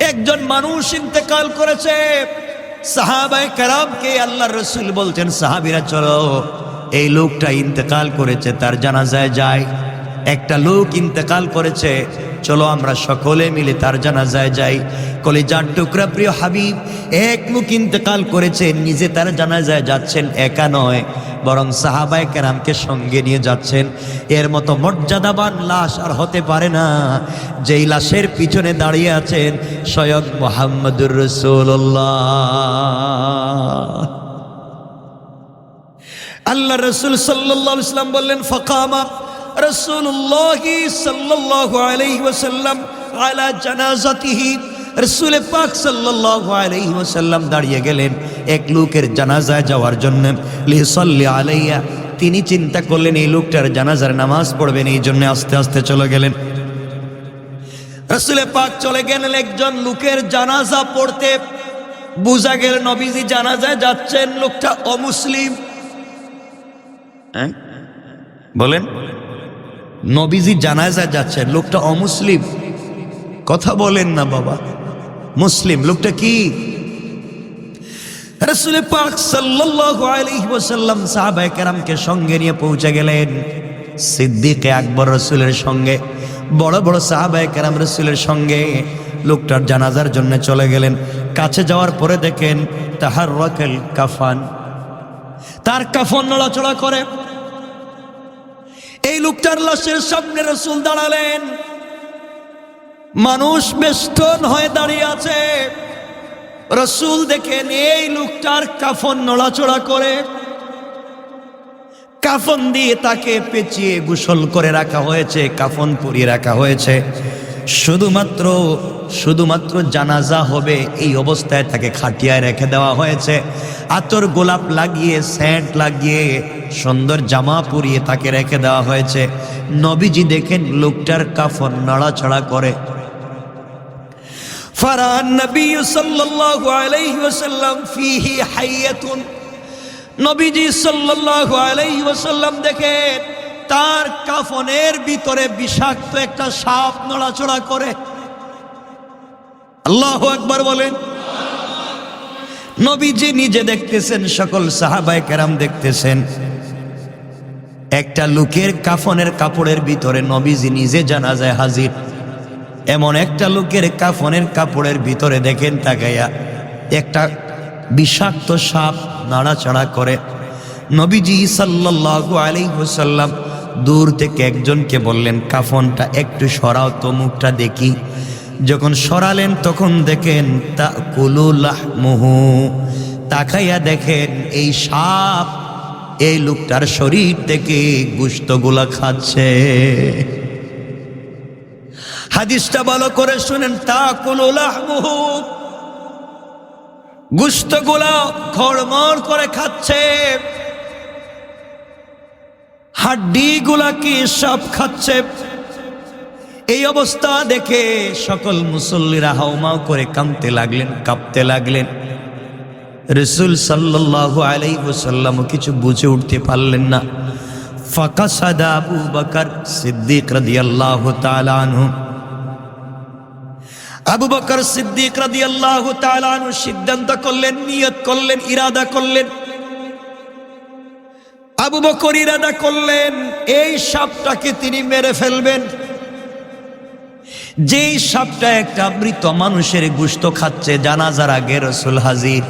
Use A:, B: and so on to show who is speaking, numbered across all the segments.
A: একজন মানুষ ইন্তেকাল করেছে। সাহাবাই কারামকে আল্লাহ রসুল বলছেন, সাহাবিরা, চলো, এই লোকটা ইন্তেকাল করেছে, তার জানাজায় যায়। একটা লোক ইন্তেকাল করেছে চলো আমরা সকলে মিলে তার জানাজায় যাই। কলিজার টুকরা প্রিয় হাবিব এক মুখ ইন্তেকাল করেছেন নিজে তার জানাজায় যাচ্ছেন, একা নয়, বরং সাহাবায় কেরামকে সঙ্গে নিয়ে যাচ্ছেন। এর মতো মর্যাদাবান লাশ আর হতে পারে না, যেই লাশের পিছনে দাঁড়িয়ে আছেন স্বয়ং মোহাম্মদুর রসুল্লাহ আল্লাহ রসুল সাল্লাহ ইসলাম বললেন, ফকামা রসুল্লাহ সাল্লাহ আলাইহি ওয়াসাল্লাম আলা জানাজাতিহি রসুল পাক সাল্লাহ আলাইহি ওয়াসাল্লাম দাঁড়িয়ে গেলেন এক লোকের জানাজায় যাওয়ার জন্য। লিসল্লি আলাইয়া তিনি চিন্তা করলেন, এই লোকটার জানাজার নামাজ পড়বেন, এই জন্য আস্তে আস্তে চলে গেলেন। রসুলে পাক চলে গেলেন, একজন লোকের জানাজা পড়তে। বুঝা গেল নবীজি জানাজায় যাচ্ছেন, লোকটা অমুসলিম। হ্যাঁ? বলেন। নবীজি জানাজায় যাচ্ছেন। লোকটা অমুসলিম। কথা বলেন না বাবা। মুসলিম। লোকটা কি? রসুল পাক সাল্লাল্লাহু আলাইহি ওয়াসাল্লাম কেরামকে সঙ্গে নিয়ে পৌঁছে গেলেন। সিদ্দিকে আকবর রসুলের সঙ্গে। বড় বড় সাহাবায়ে কেরাম রসুলের সঙ্গে। লোকটার জানাজার জন্য চলে গেলেন। কাছে যাওয়ার পরে দেখেন, তাহার রকেল কাফান। তার কাফন নড়াচড়া করে। লোকটার লাশের সামনে রসুল দাঁড়ালেন। মানুষ বেষ্টন হয়ে দাঁড়িয়ে আছে। রসুল দেখেন এই লোকটার কাফন নড়াচড়া করে, কাফন দিয়ে তাকে পেঁচিয়ে গোসল করে রাখা হয়েছে, কাফন পরিয়ে রাখা হয়েছে। শুধুমাত্র শুধুমাত্র জানাজা হবে, এই অবস্থায় তাকে খাটিয়ায় রেখে দেওয়া হয়েছে। আতর গোলাপ লাগিয়ে, স্যান্ট লাগিয়ে, সুন্দর জামা পরিয়ে তাকে রেখে দেওয়া হয়েছে। নবীজি দেখেন লোকটার কাফন নাড়াছাড়া করে। ফারান নবী দেখেন তার কাফনের ভিতরে বিষাক্ত একটা সাপ নড়াচড়া করে। আল্লাহ একবার বলেন। নবীজি নিজে দেখতেছেন, সকল সাহাবায়ে কেরাম দেখতেছেন। একটা লোকের কাফনের কাপড়ের ভিতরে নবীজি নিজে জানা যায় হাজির। এমন একটা লোকের কাফনের কাপড়ের ভিতরে দেখেন তাকাইয়া একটা বিষাক্ত সাপ নাড়াচাড়া করে। নবীজি সাল্লাল্লাহু আলাইহি ওয়াসাল্লাম দূর থেকে একজনকে বললেন, কাফনটা একটু সরাও তো মুখটা দেখি। যখন সরালেন, তখন দেখেন তা কুলুলাহ মুহু তাকাইয়া দেখেন, এই সাপ এই লোকটার শরীর থেকে গুস্তগুলা খাচ্ছে। হাদিসটা ভালো করে শুনেন তা কুলুলাহমুহু গুস্তগুলা খড়মড় করে খাচ্ছে। হাড্ডিগুলা কি সব খাচ্ছে। এই অবস্থা দেখে সকল মুসল্লিরা হাউমাউ করে কামতে লাগলেন, কাঁপতে লাগলেন। রসুল সাল্লাল্লাহু আলাইহি ওয়াসাল্লাম কিছু বুঝে উঠতে পারলেন না। ফাঁকা সাদা আবু বকর সিদ্দিক রাদিয়াল্লাহু তাআলা আনহু। আবু বকর সিদ্দিক রাদিয়াল্লাহু তাআলা আনহু সিদ্ধান্ত করলেন, নিয়ত করলেন, ইরাদা করলেন। আবু বকর ইরাদা করলেন, এই সাপটাকে তিনি মেরে ফেলবেন। যেই সাপটা একটা মৃত মানুষের গুস্ত খাচ্ছে, জানাজার আগে রসুল হাজির।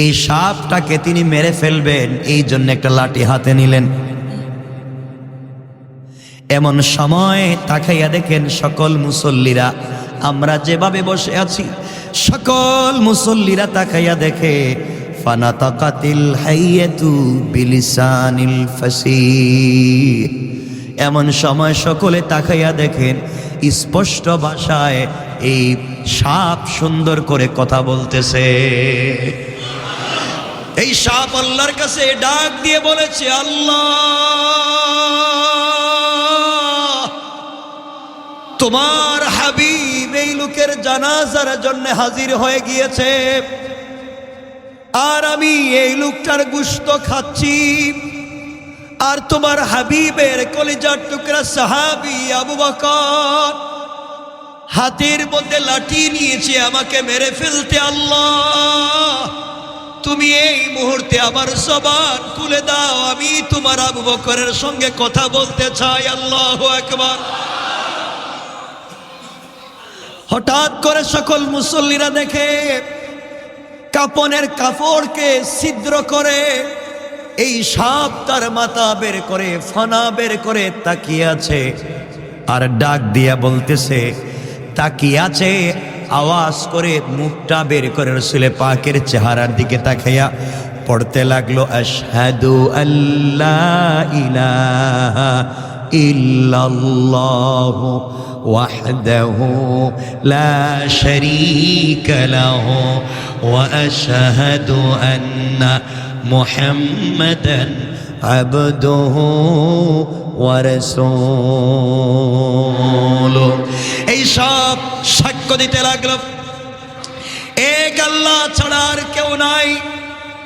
A: এই সাপটাকে তিনি মেরে ফেলবেন, এই জন্য একটা লাঠি হাতে নিলেন। এমন সময় তাকাইয়া দেখেন, সকল মুসল্লিরা, আমরা যেভাবে বসে আছি, সকল মুসল্লিরা তাকাইয়া দেখে ফানাতাকাতিল হাইয়াতু বিলিসানিল ফাসি এমন সময় সকলে তাকাইয়া দেখেন, স্পষ্ট ভাষায় এই সাপ সুন্দর করে কথা বলতেছে। এই সাপ আল্লাহর কাছে ডাক দিয়ে বলেছে, আল্লাহ, তোমার হাবিব এই লোকের জানাজার জন্য হাজির হয়ে গিয়েছে। আর আমি এই লোকটার গুস্ত খাচ্ছি। আর তোমার হাবিবের কলিজার টুকরা সাহাবি আবু বকর হাতের মধ্যে লাঠি নিয়েছে, আমাকে মেরে ফেলতে আল্লাহ। তুমি এই মুহূর্তে আমার জবান খুলে দাও, আমি তোমার আবু বকরের সঙ্গে কথা বলতে চাই, আল্লাহ একবার হঠাৎ করে সকল মুসল্লিরা দেখে কাপনের কাপড়কে ছিদ্র করে, এই সাপ তার মাথা বের করে, ফানা বের করে তাকিয়ে আছে। আর ডাক দিয়া বলতেছে, তাকিয়ে আছে? আওয়াজ করে মুখটা বের করে রসুলে পাকের চেহারার দিকে তাকাইয়া পড়তে লাগল, আশহাদু আল্লাহ ইলাহা ইল্লাল্লাহু। وحده لا شريك له واشهد ان محمدا عبده ورسوله এই সব সাক্ষ্য দিতে লাগলো এক আল্লাহ ছাড়া আর কেউ নাই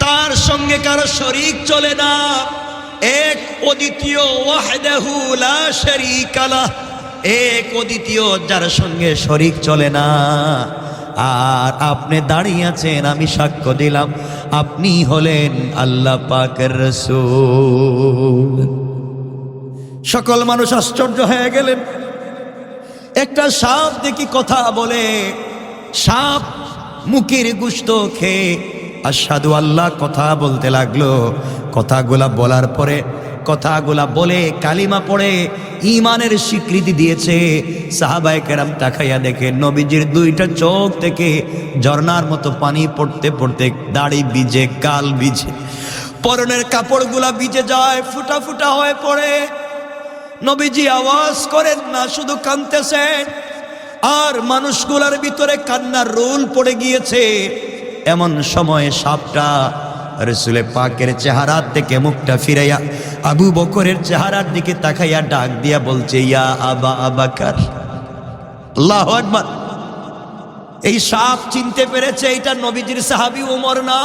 A: তার সঙ্গে কারো শরিক চলে না এক অদ্বিতীয় ওয়াহদাহু লা শারীকা লাহ এক অদ্বিতীয় যার সঙ্গে শরিক চলে না। আর আপনি দাঁড়িয়ে আছেন, আমি সাক্ষ্য দিলাম, আপনি হলেন আল্লাহ পাকের রসুল। সকল মানুষ আশ্চর্য হয়ে গেলেন। একটা সাপ দেখি কথা বলে, সাপ মুখের গুস্ত খেয়ে আসাদু আল্লাহ কথা বলতে লাগল। কথাগুলা বলার পরে কথাগুলা বলে, কালিমা পড়ে ইমানের স্বীকৃতি দিয়েছে। সাহাবাই কেরাম তাকাইয়া দেখে, নবীজির দুইটা চোখ থেকে ঝর্ণার মতো পানি পড়তে পড়তে দাড়ি ভিজে, কাল ভিজে। পরনের কাপড়গুলা ভিজে যায়, ফুটা ফুটা হয়ে পড়ে। নবীজি আওয়াজ করেন না, শুধু কানতেছেন আর মানুষগুলার ভিতরে কান্নার রোল পড়ে গিয়েছে। এমন সময় সাপটা রসুলে পাকের চেহারার থেকে মুখটা ফিরাইয়া আবু বকরের চেহারার দিকে তাকাইয়া ডাক দিয়া বলছে, ইয়া আবা আবাকার। আল্লাহ এই সাপ চিনতে পেরেছে এটা নবীজির সাহাবি উমর না।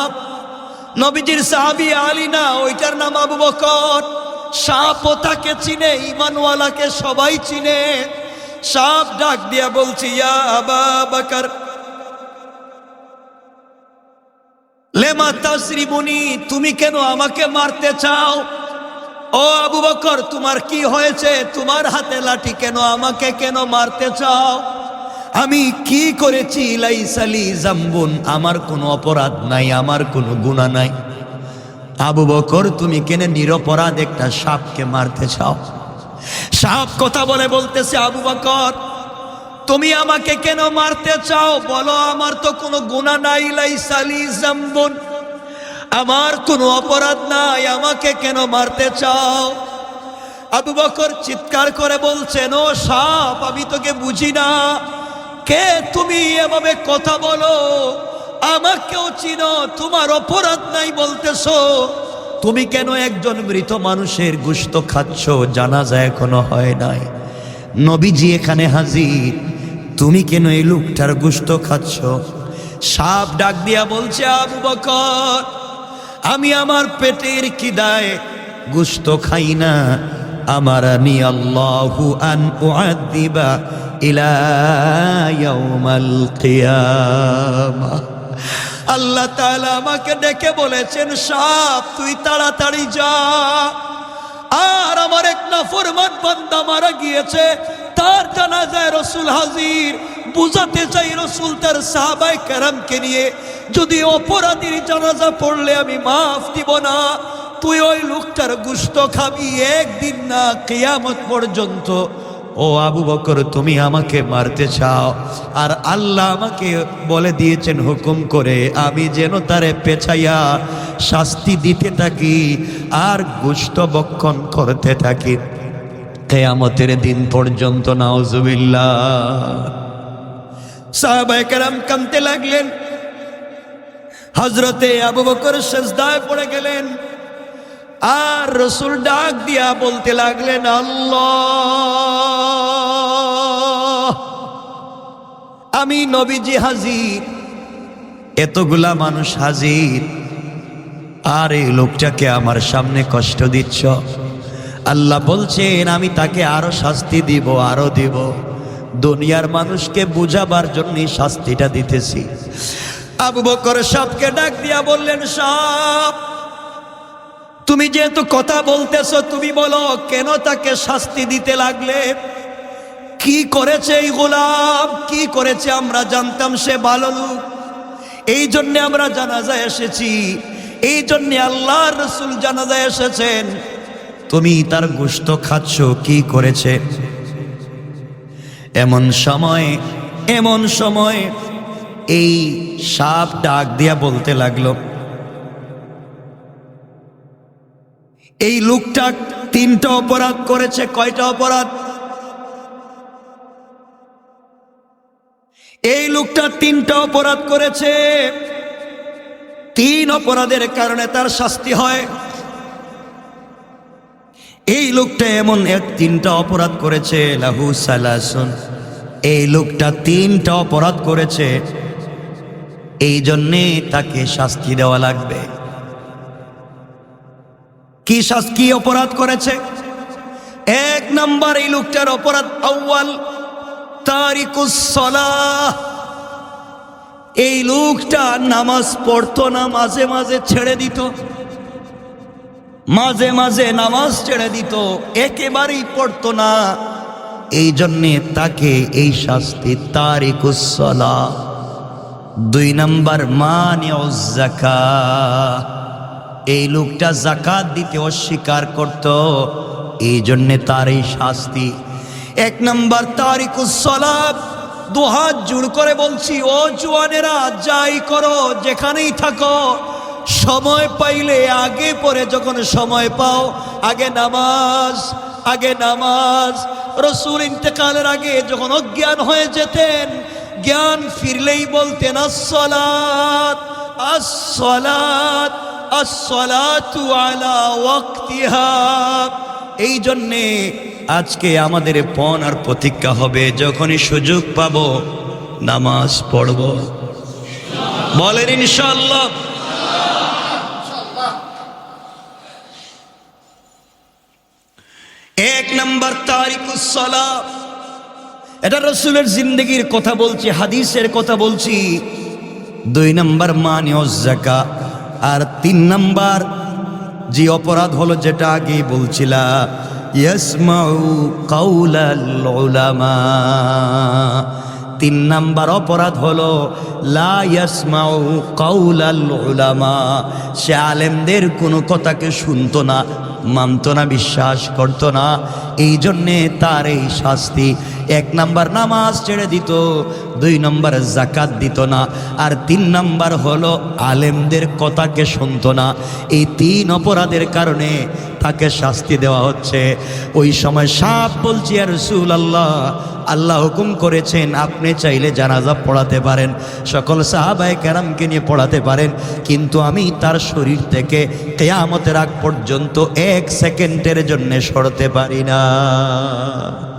A: নবীজির সাহাবি আলী না, ওইটার নাম আবু বকর। সাপ ও তাকে চিনে ইমানওয়ালাকে সবাই চিনে। সাপ ডাক দিয়া বলছি, ইয়া আবা বাকার লেমা তাসরিবুনি তুমি কেন আমাকে মারতে চাও? ও আবু বকর, তোমার কি হয়েছে? তোমার হাতে লাঠি কেন আমাকে কেন মারতে চাও? আমি কি করেছি? লাইসালি জাম্বুন, আমার কোনো অপরাধ নাই, আমার কোনো গুণা নাই। আবু বকর, তুমি কেন নিরপরাধ একটা সাপকে মারতে চাও? সাপ কথা বলে বলতেছে আবু বকর তুমি আমাকে কেন মারতে চাও? বলো, আমার তো কোনো গুণা নাই লাইসালি জাম্বুন আমার কোনো অপরাধ নাই, আমাকে কেন মারতে চাও? আবু বকর চিৎকার করে বলছেন, ও সাপ, আমি তোকে বুঝি না। কে তুমি? এভাবে কথা বলো। আমাকেও চিনো, তোমার অপরাধ নাই বলতেছো। তুমি কেন একজন মৃত মানুষের গুস্ত খাচ্ছ? জানাজা এখনও হয় নাই। নবীজি এখানে হাজির। তুমি কেন এই লোকটার গুস্ত খাচ্ছ? সাপ ডাক দিয়া বলছে, আবু বকর, আমি আমার পেটের কিদায় গুস্ত খাই না। আমার আনি আল্লাহু আন উআদ্দিবা ইলা ইয়াউমাল কিয়ামা। আল্লাহ তাআলা আমাকে ডেকে বলেছেন, সাপ, তুই তাড়াতাড়ি যা। আর আমার এক নাফরমান বান্দা মারা গিয়েছে। তার জানাজায় রসুল হাজির, বুঝাতে চাই রসুল তার সাহাবাই কেরামকে নিয়ে, যদি অপরাধীর জানাজা পড়লে আমি মাফ দিব না, তুই ওই লোকটার গুস্ত খাবি একদিন না কেয়ামত পর্যন্ত। ও আবু বকর, তুমি আমাকে মারতে চাও, আর আল্লাহ আমাকে বলে দিয়েছেন হুকুম করে, আমি যেন তারে পেছাইয়া শাস্তি দিতে থাকি আর গুস্ত বক্ষণ করতে থাকি। কেয়ামতের দিন পর্যন্ত নাওজুবিল্লাহ সাহাবায়ে কেরাম কানতে লাগলেন। হজরতে আবু বকর সেজদায় পড়ে গেলেন। আর রসুল ডাক দিয়া বলতে লাগলেন, আল্লাহ, আমি নবীজি হাজির, এতগুলা মানুষ হাজির। আর এই লোকটাকে আমার সামনে কষ্ট দিচ্ছ? আল্লাহ বলছেন, আমি তাকে আরও শাস্তি দিব, আরও দিব। দুনিয়ার মানুষকে বুঝাবার জন্য শাস্তিটা দিতেছি। আবু বকর সাপকে ডাক দিয়া বললেন সাপ তুমি যেহেতু কথা বলতেছ, তুমি বলো, কেন তাকে শাস্তি দিতে লাগলে? কি করেছে এই গোলাম? কি করেছে আমরা জানতাম সে ভালো লোক। এই জন্য আমরা জানাজায় এসেছি। এই জন্যে আল্লাহ রসুল জানাজায় এসেছেন। তুমি তার গোস্ত খাচ্ছ, কি করেছে? এমন সময় এমন সময় এই সাপ ডাক দিয়া বলতে লাগল, এই লোকটা তিনটা অপরাধ করেছে, কয়টা অপরাধ? এই লোকটা তিনটা অপরাধ করেছে। তিন অপরাধের কারণে তার শাস্তি হয়। এই লোকটা এমন এক তিনটা অপরাধ করেছে, লাহু সালাসুন। এই লোকটা তিনটা অপরাধ করেছে, এই জন্যে তাকে শাস্তি দেওয়া লাগবে। কি শাস্তি অপরাধ করেছে? এক নাম্বার এই লোকটার অপরাধ আউয়াল তারিকুসলাহ এই লোকটা নামাজ পড়তো না, মাঝে মাঝে ছেড়ে দিত। মাঝে মাঝে নামাজ ছেড়ে দিত, একেবারেই পড়তো না। এই জন্যে তাকে এই শাস্তি তারিকুসলা দুই নম্বর মানে জাকা এই লোকটা জাকাত দিতে অস্বীকার করত, এই জন্যে তার এই শাস্তি। এক নাম্বার তারিকুসলাপ দু হাত জুড় করে বলছি, ও জুয়ানেরা, যাই করো, যেখানেই থাকো সময় পাইলে আগে পরে যখন সময় পাও, আগে নামাজ আগে নামাজ। রসুল ইন্তেকালের আগে যখন অজ্ঞান হয়ে যেতেন, জ্ঞান ফিরলেই বলতেন আসলাত আসলাত এই জন্যে আজকে আমাদের পণ আর প্রতিজ্ঞা হবে, যখনই সুযোগ পাব, নামাজ পড়ব। বলেন ইনশাল্লাহ এক নম্বর তারিকুসলা এটা রসুলের জিন্দগির কথা বলছি, হাদিসের কথা বলছি। দুই নম্বর মানিয় জাকা, আর তিন নম্বর যে অপরাধ হলো যেটা আগে বলছিলা তিন নাম্বার অপরাধ হলো, লা ইয়াসমাউ কাউলাল উলামা। সে আলেমদের কোনো কথাকে শুনতো না মানত না, বিশ্বাস করত না। এই জন্যে তার এই শাস্তি। এক নাম্বার নামাজ ছেড়ে দিত, দুই নম্বর জাকাত দিত না, আর তিন নাম্বার হলো আলেমদের কথাকে শুনত না। এই তিন অপরাধের কারণে তাকে শাস্তি দেওয়া হচ্ছে। ওই সময় সাপ বলছি আর রসুল আল্লাহ আল্লাহ হুকুম করেছেন, আপনি চাইলে জানাজা পড়াতে পারেন। সকল সাহাবায় ক্যারামকে নিয়ে পড়াতে পারেন, কিন্তু আমি তার শরীর থেকে কেয়ামতের আগ পর্যন্ত এক সেকেন্ডের জন্যে সরতে পারি না।